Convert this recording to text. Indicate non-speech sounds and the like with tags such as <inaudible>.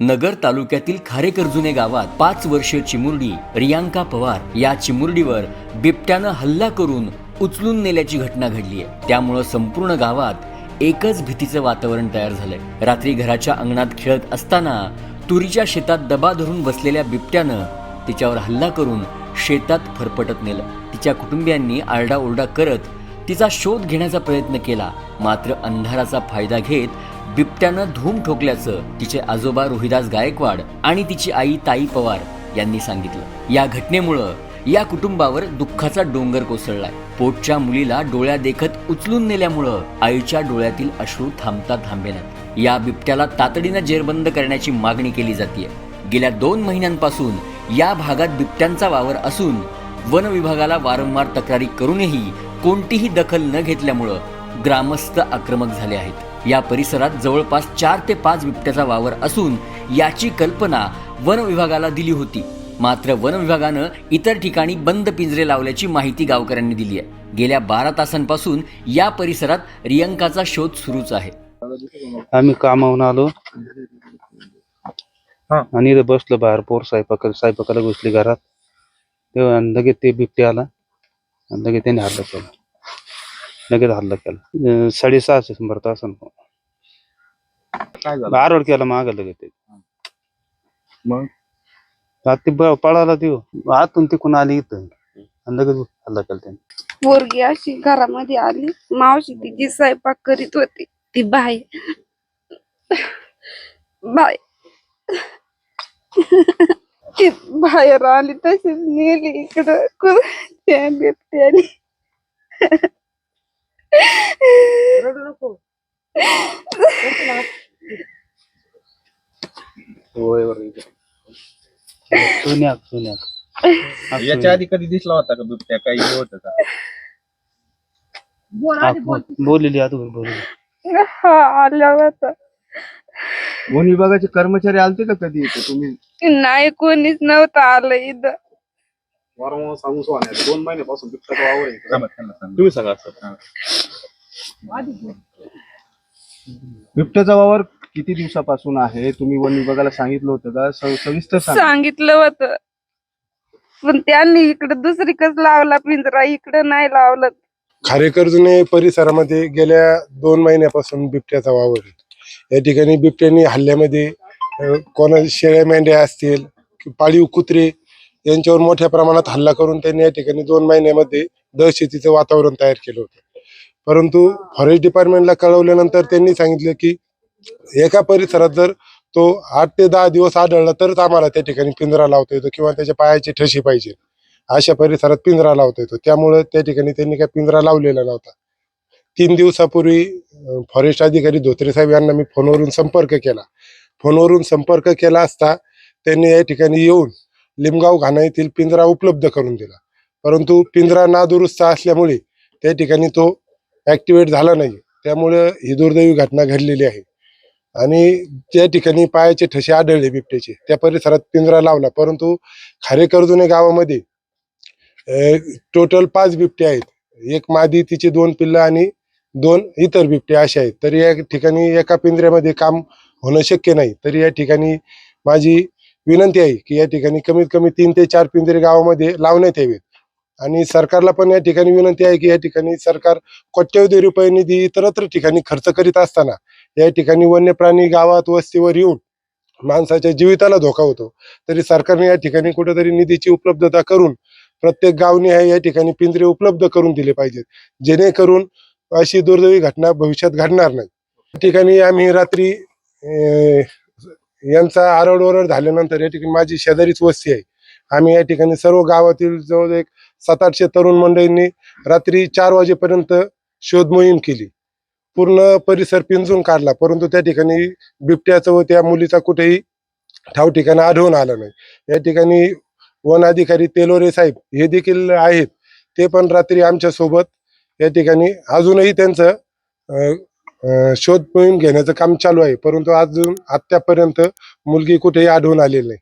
नगर तालुक्यातील खारेकरजुने गावात पाच वर्षीय चिमुरडी रियांका पवार या चिमुरडीवर बिबट्यानं हल्ला करून उचलून नेल्याची घटना घडली आहे त्यामुळं संपूर्ण गावात एकच भीतीचं वातावरण तयार झालंय. रात्री घराच्या अंगणात खेळत असताना तुरीच्या शेतात दबा धरून बसलेल्या बिबट्यानं तिच्यावर हल्ला करून शेतात फरफटत नेलं. तिच्या कुटुंबियांनी आरडाओरडा करत तिचा शोध घेण्याचा प्रयत्न केला. मात्र अंधाराचा फायदा घेत बिबट्यानं धूम ठोकल्याचं तिचे आजोबा रोहिदास गायकवाड आणि तिची आई ताई पवार यांनी सांगितलं. या घटनेमुळं या कुटुंबावर दुःखाचा डोंगर कोसळलाय. पोटच्या मुलीला डोळ्या देखत उचलून नेल्यामुळं आईच्या डोळ्यातील अश्रू थांबता थांबेनात. या बिबट्याला तातडीनं जेरबंद करण्याची मागणी केली जाते गेल्या दोन महिन्यांपासून या भागात बिबट्यांचा वावर असून वन विभागाला वारंवार तक्रारी करूनही कोणतीही दखल न घेतल्यामुळं ग्रामस्थ आक्रमक झाले आहेत. या परिसरात जवळपास चार ते पाच बिबट्याचा वावर असून याची कल्पना वन विभागाला दिली होती. मात्र वन विभागानं इतर ठिकाणी बंद पिंजरे लावल्याची माहिती गावकऱ्यांनी दिली आहे. गेल्या बारा तासांपासून या परिसरात रियंकाचा शोध सुरूच आहे. आम्ही कामावून आलो. हा. आणि इथं बसलो बाहेर पोर स्वयंपाकाला स्वयंपाकाला घुसली घरात. तेव्हा लगेच ते बिबटे आला. आणि लगेच त्याने हल्ला केला. लगेच हल्ला केला. अं, साडेसहाशे शंभर तास काय झालं? आरोड केला माग लगेच ते. मग? आता ते ब- पळाला देऊ आतून तिकून आली इथं. आणि लगेच हल्ला केला त्याने. पोरगी अशी घरामध्ये आली. मावशी तिची स्वयंपाक करीत होती. ती बाय बाय ती बाहेर आली तशीच नेली इकडं. कु- त्या बिबट्याने सोन्याक सोन्याक <laughs> याच्या आधी कधी दिसला होता का बिबट्या काही हे होतं का? बोल- बोललेली आता <laughs> हा होता. वन विभागाचे कर्मचारी आलते का कधी इथे? तुम्ही? नाही कोणीच नव्हतं आलं इथं. वारंवार सांगून सोहण्यात दोन महिन्यापासून बिबट्याचा वावर आहे इकडे. सांगा, सांगा. तुम्ही सांगा. सर बिबट्याचा वावर किती दिवसापासून आहे? तुम्ही वन विभागाला सांगितलं होतं का? स- सविस्तर सांगा. सांगितलं होतं. पण त्यांनी इकडे दुसरीकच लावला पिंजरा इकडं नाही लावलं. खारेकरजुने परिसरामध्ये गेल्या दोन महिन्यापासून बिबट्याचा वावर आहे. या ठिकाणी बिबट्यानी हल्ल्यामध्ये अ, कोणा शेळ्या मेंढ्या असतील कि पाळीव कुत्रे यांच्यावर मोठ्या प्रमाणात हल्ला करून त्यांनी या ठिकाणी दोन महिन्यामध्ये दहशतीचं वातावरण तयार केलं होतं. परंतु फॉरेस्ट डिपार्टमेंटला कळवल्यानंतर त्यांनी सांगितलं की एका परिसरात जर तो आठ ते दहा दिवस आढळला तरच आम्हाला त्या ठिकाणी पिंजरा लावता येतो किंवा त्याच्या पायाची ठशी पाहिजे. अशा परिसरात पिंजरा लावता येतो. त्यामुळे त्या ठिकाणी त्यांनी काय पिंजरा लावलेला नव्हता. तीन दिवसापूर्वी फॉरेस्ट अधिकारी धोत्रे साहेब यांना मी फोनवरून संपर्क केला. फोनवरून संपर्क केला असता त्यांनी या ठिकाणी येऊन लिमगाव घाणा येथील पिंजरा उपलब्ध करून दिला. परंतु पिंजरा नादुरुस्त असल्यामुळे त्या ठिकाणी तो ॲक्टिवेट झाला नाही. त्यामुळे ही दुर्दैवी घटना घडलेली आहे. आणि त्या ठिकाणी पायाचे ठसे आढळले बिबट्याचे त्या परिसरात पिंजरा लावला. परंतु खारेकर्जुने गावामध्ये टोटल पाच बिबटे आहेत. एक मादी तिचे दोन पिल्लं आणि दोन इतर बिबटे असे आहेत. तरी या ठिकाणी एका पिंजऱ्यामध्ये काम होणं शक्य नाही. तरी या ठिकाणी माझी विनंती आहे की या ठिकाणी कमीत कमी तीन ते चार पिंजरे गावामध्ये लावण्यात यावेत. आणि सरकारला पण या ठिकाणी विनंती आहे की या ठिकाणी सरकार कोट्यवधी रुपये निधी इतरत्र ठिकाणी खर्च करीत असताना या ठिकाणी वन्य प्राणी गावात वस्तीवर येऊन माणसाच्या जीविताला धोका होतो. तरी सरकारने या ठिकाणी कुठेतरी निधीची उपलब्धता करून प्रत्येक गावने या ठिकाणी पिंजरे उपलब्ध करून दिले पाहिजेत. जेणेकरून अशी दुर्दैवी घटना भविष्यात घडणार नाही. या ठिकाणी आम्ही रात्री यांचा आरडओरड झाल्यानंतर या ठिकाणी माझी शेजारीच वस्ती आहे. आम्ही या ठिकाणी सर्व गावातील जवळ एक सात आठशे तरुण मंडळींनी रात्री चार वाजेपर्यंत शोध मोहीम केली. पूर्ण परिसर पिंजून काढला. परंतु त्या ठिकाणी बिबट्याचं व त्या मुलीचा कुठेही ठाव ठिकाणी आढळून आलं नाही. या ठिकाणी वन अधिकारी तेलोरे साहेब हे देखील आहेत. ते पण रात्री आमच्यासोबत या ठिकाणी अजूनही त्यांचं शोध मोहीम घेण्याचं काम चालू आहे. परंतु अजून आत्तापर्यंत मुलगी कुठेही आढळून आलेली नाही.